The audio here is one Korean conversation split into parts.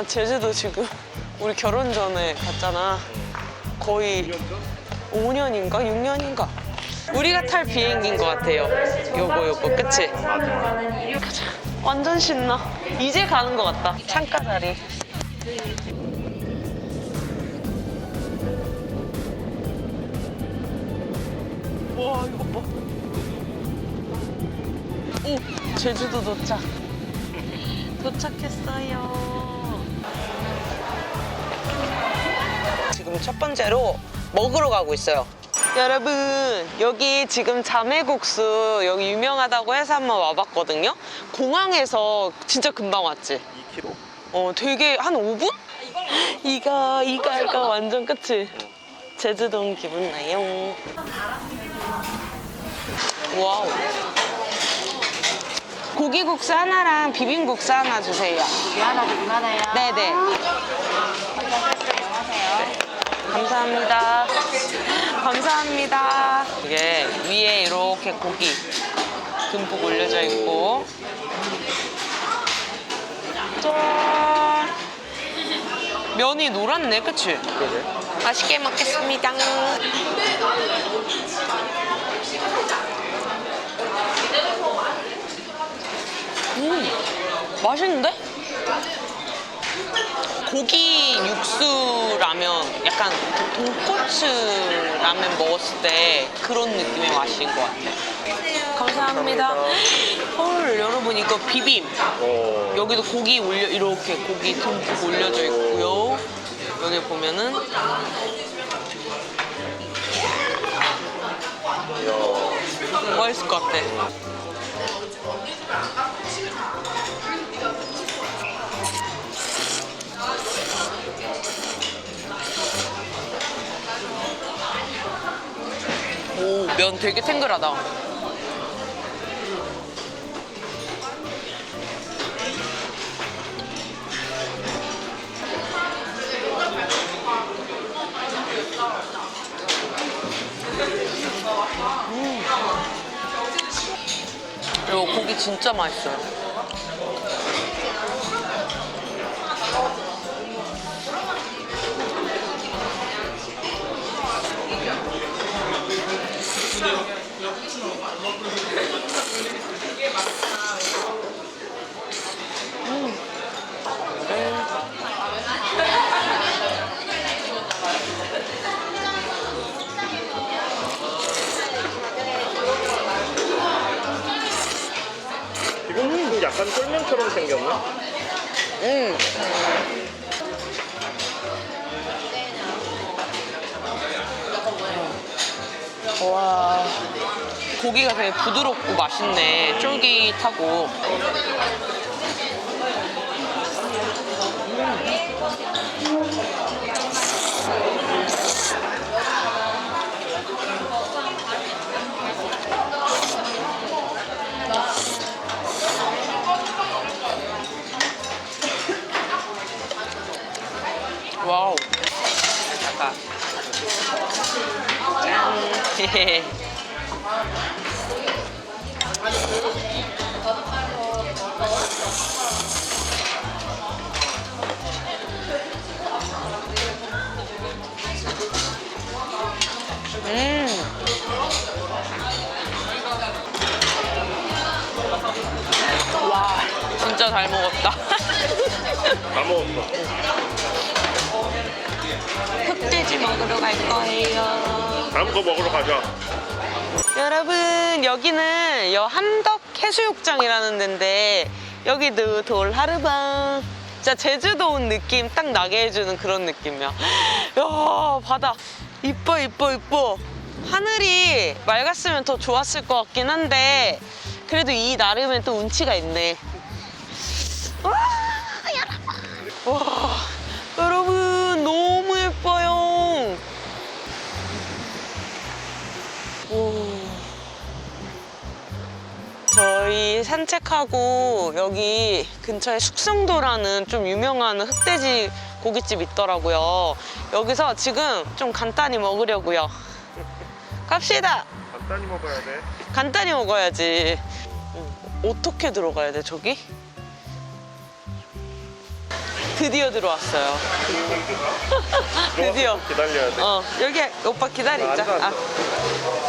나 제주도 지금 우리 결혼 전에 갔잖아. 거의 5년인가 6년인가. 우리가 탈 비행기인 것 같아요. 요거 요거 그치? 가자. 완전 신나. 이제 가는 것 같다. 창가 자리. 와 이거 봐. 오 제주도 도착. 도착했어요. 지금 첫 번째로 먹으러 가고 있어요. 여러분 여기 지금 자매국수 여기 유명하다고 해서 한번 와봤거든요. 공항에서 진짜 금방 왔지. 2kg. 어 되게 한 5분? 이거 이거 이거 완전 끝이. 제주도 온 기분 나요. 와우. 고기국수 하나랑 비빔국수 하나 주세요. 고기 하나 드리만해요. 네네. 감사합니다. 감사합니다. 이게 위에 이렇게 고기 듬뿍 올려져 있고. 짠. 면이 노랗네, 그치? 맛있게 먹겠습니다. 음, 맛있는데? 고기 육수 라면, 약간 그 돈코츠 라면 먹었을 때 그런 느낌의 맛인 것 같아. 감사합니다. 헐, 여러분 이거 비빔. 어. 여기도 고기 올려 이렇게 고기 듬뿍 올려져 있고요. 여기 보면은 맛있을 것 같아. 면 되게 탱글하다. 이거 고기 진짜 맛있어요. 와. 고기가 되게 부드럽고 맛있네. 쫄깃하고. 음. 와, 진짜 잘 먹었다. 다 먹었어. 흑돼지 먹으러 갈 거예요. 다음 거 먹으러 가자. 여러분 여기는 여 함덕 해수욕장이라는 데인데 여기도 돌 하르방. 진짜 제주도 온 느낌 딱 나게 해주는 그런 느낌이야. 야 바다. 이뻐 이뻐 이뻐. 하늘이 맑았으면 더 좋았을 것 같긴 한데 그래도 이 나름엔 또 운치가 있네. 와 여러분. 와 여러분 너무 예뻐요 저희 산책하고 여기 근처에 숙성도라는 좀 유명한 흑돼지 고깃집 있더라고요. 여기서 지금 좀 간단히 먹으려고요. 갑시다. 간단히 먹어야 돼. 간단히 먹어야지. 어, 어떻게 들어가야 돼, 저기? 드디어 들어왔어요. 드디어. 기다려야 돼. 어, 여기 오빠 기다리자. 앉아, 앉아. 아.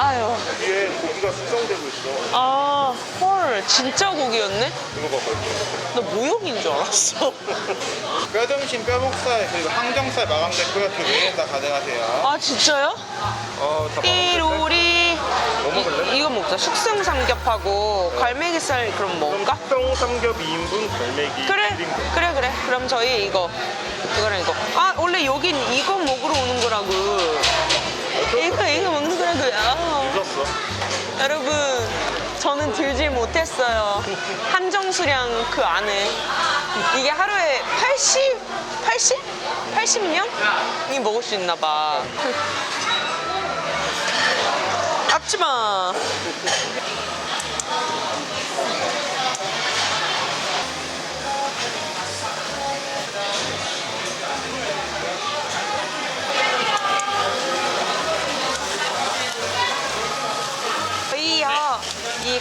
아유. 위에 고기가 숙성되고 있어. 아, 헐. 진짜 고기였네? 이거 봐봐. 나 모욕인 줄 알았어. 뼈등심, 뼈목살, 그리고 항정살 마감됐고요. 그 외에 다 가능하세요. 아, 진짜요? 어, 다 띠로리. 뭐 먹을래? 이, 이거 먹자. 숙성 삼겹하고 갈매기살 그럼 먹을까? 숙성 삼겹 2인분 갈매기 그래, 1인분. 그래, 그래. 그럼 저희 이거, 이거랑 이거. 아, 원래 여긴 이거 먹으러 오는 거라고. 이거, 이거 먹는 거라고요. 늦었어. 여러분, 저는 들지 못했어요. 한정 수량 그 안에. 이게 하루에 80, 80? 80명이 먹을 수 있나 봐. 앞지 마.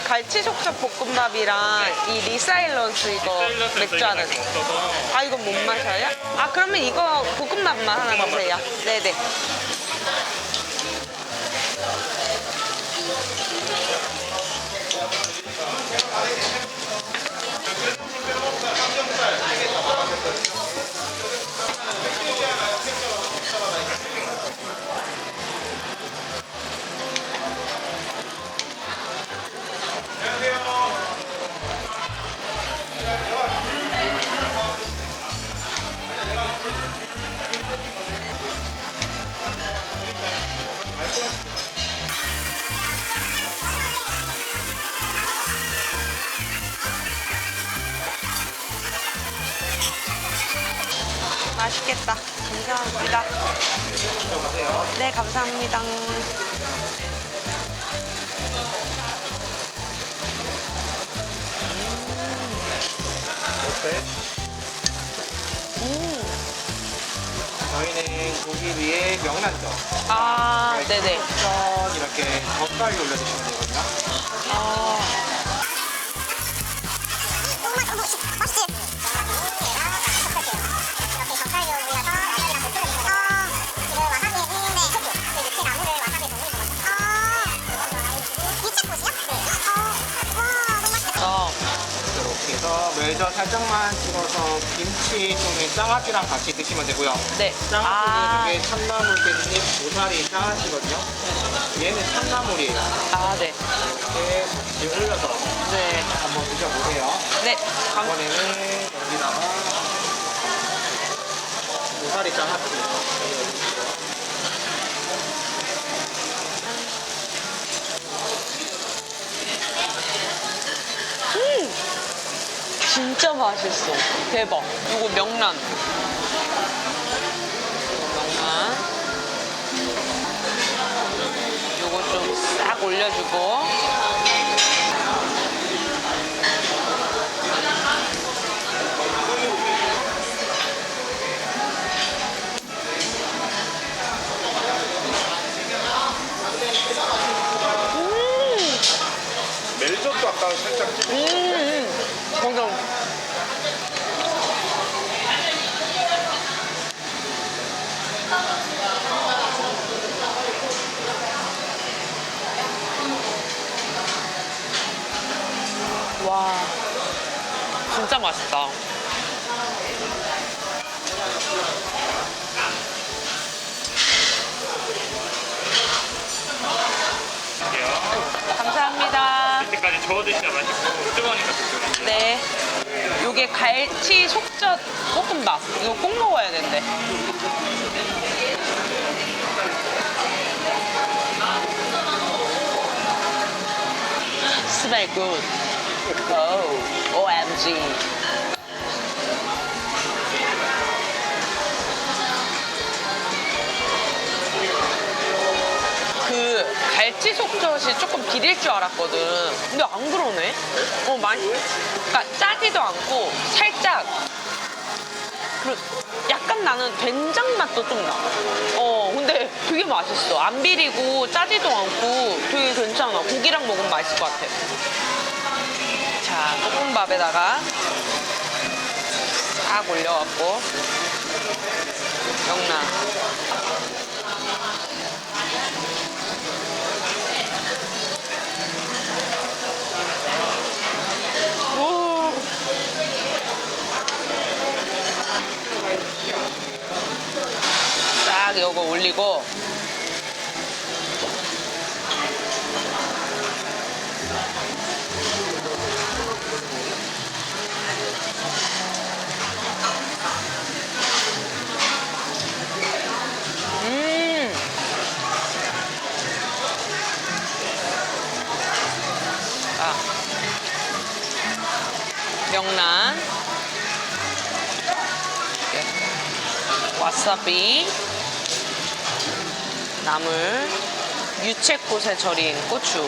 갈치속젓 볶음밥이랑 이 리사일런스 이거 맥주 하나 아 이건 못 마셔요? 아 그러면 이거 볶음밥만 하나 주세요. 네네 어때? 저희는 고기 위에 명란젓, 아 네네 젓 이렇게 젓갈이 올려주시면 되거든요. 아 멜젓 살짝만 찍어서 김치 또는 장아찌랑 같이 드시면 되고요. 네. 아, 이게 참나물 깻잎 고사리 장아찌거든요. 얘는 참나물이에요. 아, 네. 이렇게 같이 올려서 네. 한번 드셔보세요. 네. 감, 이번에는 여기다가 고사리 장아찌 진짜 맛있어. 대박. 이거 명란. 명란. 요거 좀 싹 올려주고. 저어 드시면 맛있고 뜨거우니까. 네. 요게 갈치 속젓 볶음밥. 이거 꼭 먹어야 된대. Smell good. Oh, OMG. 그 갈치 속젓이 조금 비릴 줄 알았거든. 근데 안 그러네. 어 많이. 그러니까 짜지도 않고 살짝 그 그리고 약간 나는 된장 맛도 좀 나. 어, 근데 되게 맛있어. 안 비리고 짜지도 않고 되게 괜찮아. 고기랑 먹으면 맛있을 것 같아. 자, 볶음밥에다가 싹 올려갖고 명란. 오. 싹 이거 올리고 음. 아. 명란. 이렇게. 와사비. 나물. 유채꽃에 절인 고추.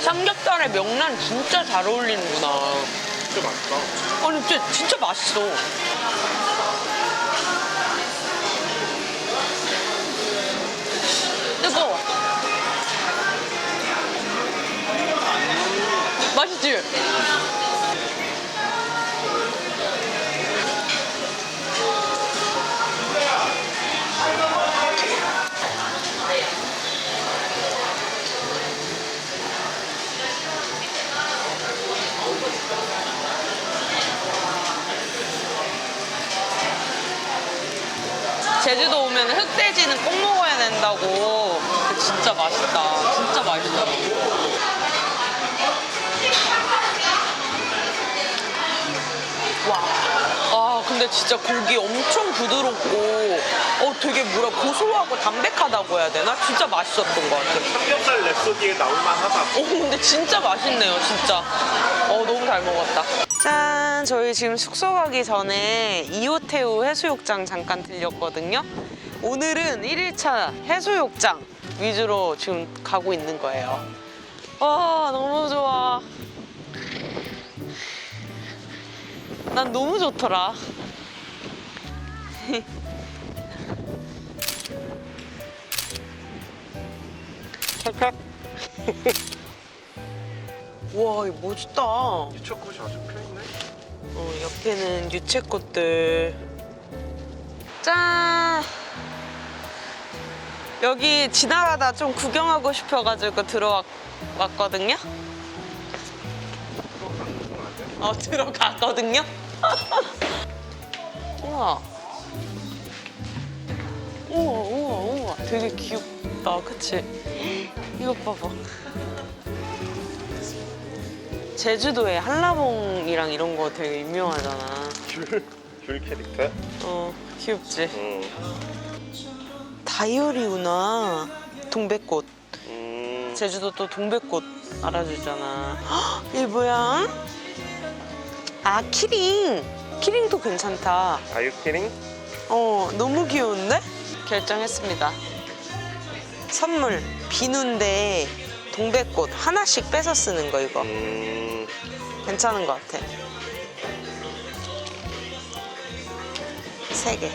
삼겹살에 명란 진짜 잘 어울리는구나. 진짜 맛있다. 아니 진짜, 진짜 맛있어. 진짜 고기 엄청 부드럽고, 어, 되게 뭐라, 고소하고 담백하다고 해야 되나? 진짜 맛있었던 것 같아. 삼겹살 랩소디에 나올만하다. 어, 근데 진짜 맛있네요, 진짜. 어, 너무 잘 먹었다. 짠! 저희 지금 숙소 가기 전에 이호태우 해수욕장 잠깐 들렸거든요. 오늘은 1일차 해수욕장 위주로 지금 가고 있는 거예요. 와, 너무 좋아. 난 너무 좋더라. 찰칵. 와, 이거 멋있다. 유채꽃이 아주 펴있네. 어, 옆에는 유채꽃들. 짠! 여기 지나가다 좀 구경하고 싶어가지고 들어왔거든요. 어, 들어갔거든요. 우와. 우와, 우와, 우와. 되게 귀엽다. 그치? 이거 봐봐. 제주도에 한라봉이랑 이런 거 되게 유명하잖아. 귤. 귤 캐릭터? 어, 귀엽지? 응. 다이어리구나. 동백꽃. 음. 제주도 또 동백꽃 알아주잖아. 헉, 이게 뭐야? 아, 키링. 키링도 괜찮다. 아유 캐링? 어, 너무 귀여운데? 결정했습니다. 선물, 비누인데 동백꽃 하나씩 빼서 쓰는 거 이거. 음. 괜찮은 것 같아. 세 개.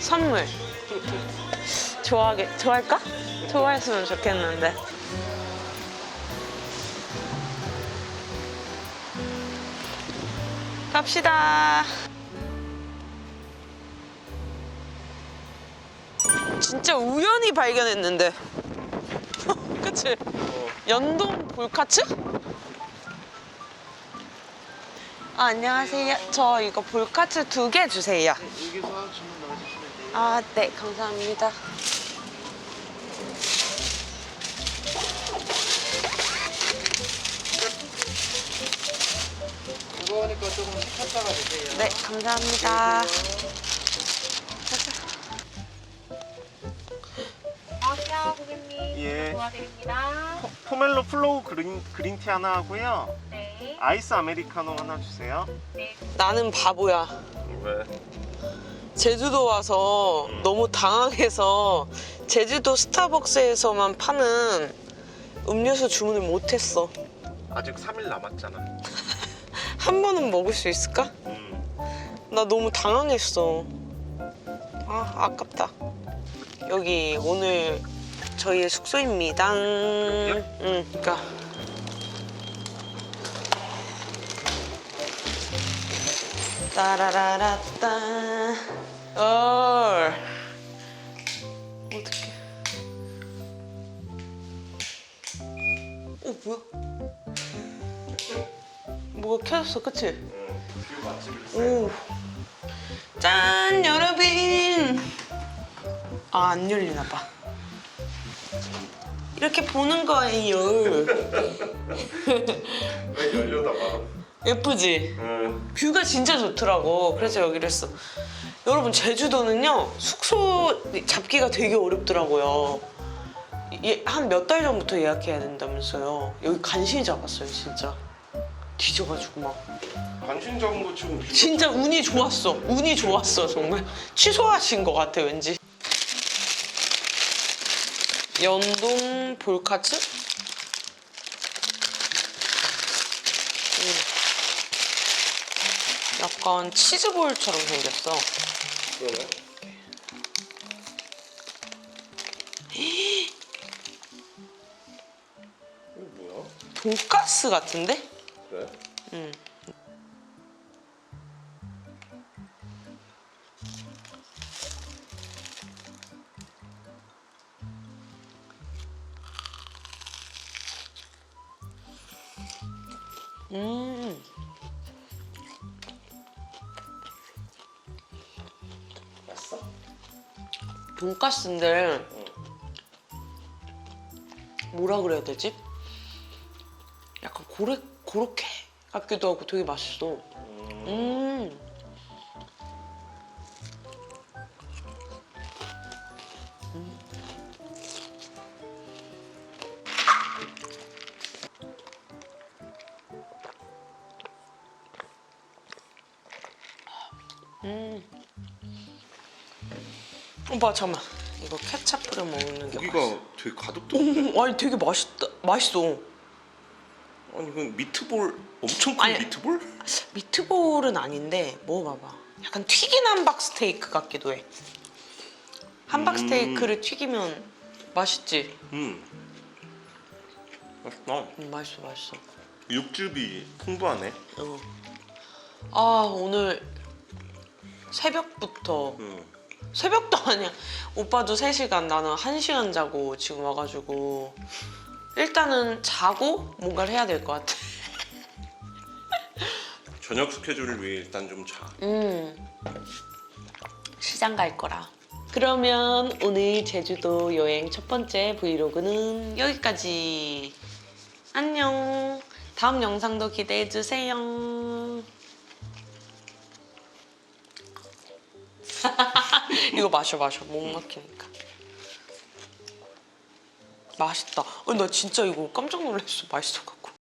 선물. 좋아하게, 좋아할까? 좋아했으면 좋겠는데. 갑시다. 진짜 우연히 발견했는데. 그치? 연동 볼카츠? 아, 안녕하세요. 저 이거 볼카츠 두 개 주세요. 여기서 주문 넣어주시면 돼요. 아, 네, 감사합니다. 무거우니까 조금 식혔다가 드세요. 네, 감사합니다. 고객님. 예. 도와드립니다. 포멜로 플로우 그린, 그린티 하나 하고요. 네. 아이스 아메리카노 하나 주세요. 네. 나는 바보야. 왜? 제주도 와서 너무 당황해서 제주도 스타벅스에서만 파는 음료수 주문을 못했어. 아직 3일 남았잖아. 한 번은 먹을 수 있을까? 음. 나 너무 당황했어. 아, 아깝다. 여기 오늘 저희의 숙소입니다. 응, 그니까. 따라라라따. 어. 어떡해. 어, 뭐야? 뭐가 켜졌어, 그치? 오. 짠, 여러분. 아, 안 열리나 봐. 이렇게 보는 거예요. 왜 열려다가? 예쁘지? 응. 뷰가 진짜 좋더라고. 그래서 여기를 했어. 여러분, 제주도는요, 숙소 잡기가 되게 어렵더라고요. 한몇 달 전부터 예약해야 된다면서요. 여기 간신히 잡았어요, 진짜. 뒤져가지고 막. 관심 잡은 거 치고 진짜 운이 좋았어. 운이 좋았어, 정말. 취소하신 것 같아, 왠지. 연동 볼카츠? 음. 약간 치즈볼처럼 생겼어. 그러네. 이거 뭐야? 돈가스 같은데? 그래? 응. 음. 맛있어? 돈가스인데 뭐라 그래야 되지? 약간 고래 고로케 같기도 하고 되게 맛있어. 음. 음. 오빠 잠만 이거 케찹 뿌려 먹는 게 고기가 되게 가득 들어. 맛있어. 아니 되게 맛있다 맛있어. 아니 이건 미트볼 엄청 큰 아니. 미트볼? 미트볼은 아닌데 먹어봐봐. 약간 튀긴 함박 스테이크 같기도 해. 함박 음. 스테이크를 튀기면 맛있지. 음. 맛있다. 음, 맛있어 맛있어. 육즙이 풍부하네. 어. 아 오늘 새벽부터 음. 새벽도 아니야. 오빠도 3시간 나는 1시간 자고 지금 와가지고 일단은 자고 뭔가를 해야 될 것 같아. 저녁 스케줄을 위해 일단 좀 자. 음 시장 갈 거라. 그러면 오늘 제주도 여행 첫 번째 브이로그는 여기까지. 안녕. 다음 영상도 기대해 주세요. 이거 마셔 마셔 목 막히니까. 맛있다. 아니, 나 진짜 이거 깜짝 놀랐어. 맛있어갖고.